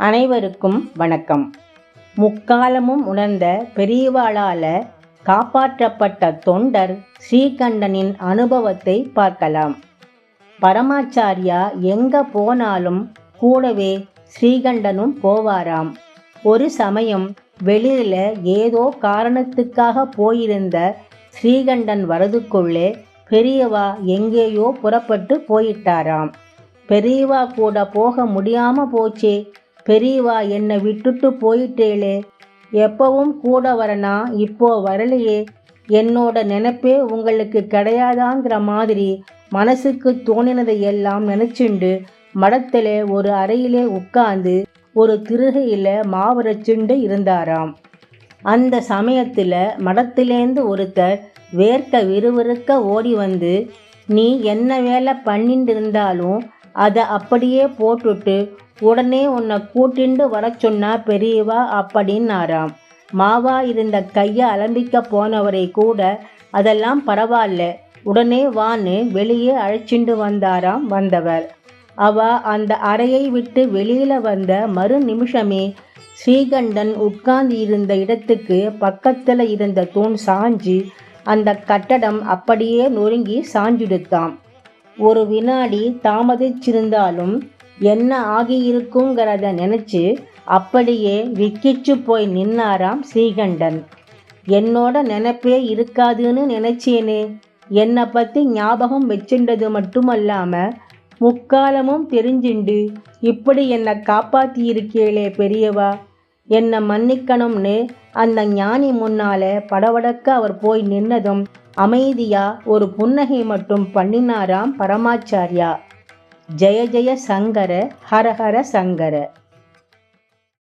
அனைவருக்கும் வணக்கம். முக்காலமும் உணர்ந்த பெரியவாளால காப்பாற்றப்பட்ட தொண்டர் ஸ்ரீகண்டனின் அனுபவத்தை பார்க்கலாம். பரமாச்சாரியா எங்க போனாலும் கூடவே ஸ்ரீகண்டனும் போவாராம். ஒரு சமயம் வெளியில ஏதோ காரணத்துக்காக போயிருந்த ஸ்ரீகண்டன் வரதுக்குள்ளே பெரியவா எங்கேயோ புறப்பட்டு போயிட்டாராம். பெரியவா கூட போக முடியாம போச்சே பெரியவா என்னை விட்டுட்டு போயிட்டேளே. எப்பவும் கூட வரனா இப்போ வரலையே. என்னோட நினைப்பே உங்களுக்கு கிடையாதாங்கிற மாதிரி மனசுக்கு தோணினதை எல்லாம் நினைச்சுண்டு மடத்திலே ஒரு அறையிலே உட்கார்ந்து ஒரு திருகையில் மாவரச்சுண்டு இருந்தாராம். அந்த சமயத்தில் மடத்திலேந்து ஒருத்தர் வேர்க்க விறுவிறுக்க ஓடி வந்து நீ என்ன வேலை பண்ணிட்டு இருந்தாலும் அதை அப்படியே போட்டுட்டு உடனே உன்னை கூட்டிண்டு வர சொன்னா பெரியவா அப்படின்னாராம். மாவா இருந்த கையை அலம்பிக்க போனவரை கூட அதெல்லாம் பரவாயில்ல. உடனே வான்னு வெளியே அழைச்சிண்டு வந்தாராம் வந்தவர். அவ அந்த அறையை விட்டு வெளியில வந்த மறு நிமிஷமே ஸ்ரீகண்டன் உட்கார்ந்து இருந்த இடத்துக்கு பக்கத்தில் இருந்த தூண் சாஞ்சு அந்த கட்டடம் அப்படியே நொறுங்கி சாஞ்சுடுத்தாம். ஒரு வினாடி தாமதிச்சிருந்தாலும் என்ன ஆகியிருக்குங்கிறத நினச்சி அப்படியே விக்கிச்சு போய் நின்னாராம் ஸ்ரீகண்டன். என்னோட நினப்பே இருக்காதுன்னு நினைச்சேனே. என்னை பற்றி ஞாபகம் வச்சுண்டது மட்டுமல்லாமல் முக்காலமும் தெரிஞ்சுண்டு இப்படி என்னை காப்பாற்றியிருக்கீளே பெரியவா. என்னை மன்னிக்கணும்னு அந்த ஞானி முன்னால படவடக்க அவர் போய் நின்னதும் அமைதியா ஒரு புன்னகை மட்டும் பண்ணினாராம் பரமாச்சாரியா. ஜெய ஜெய சங்கர ஹரஹர சங்கர.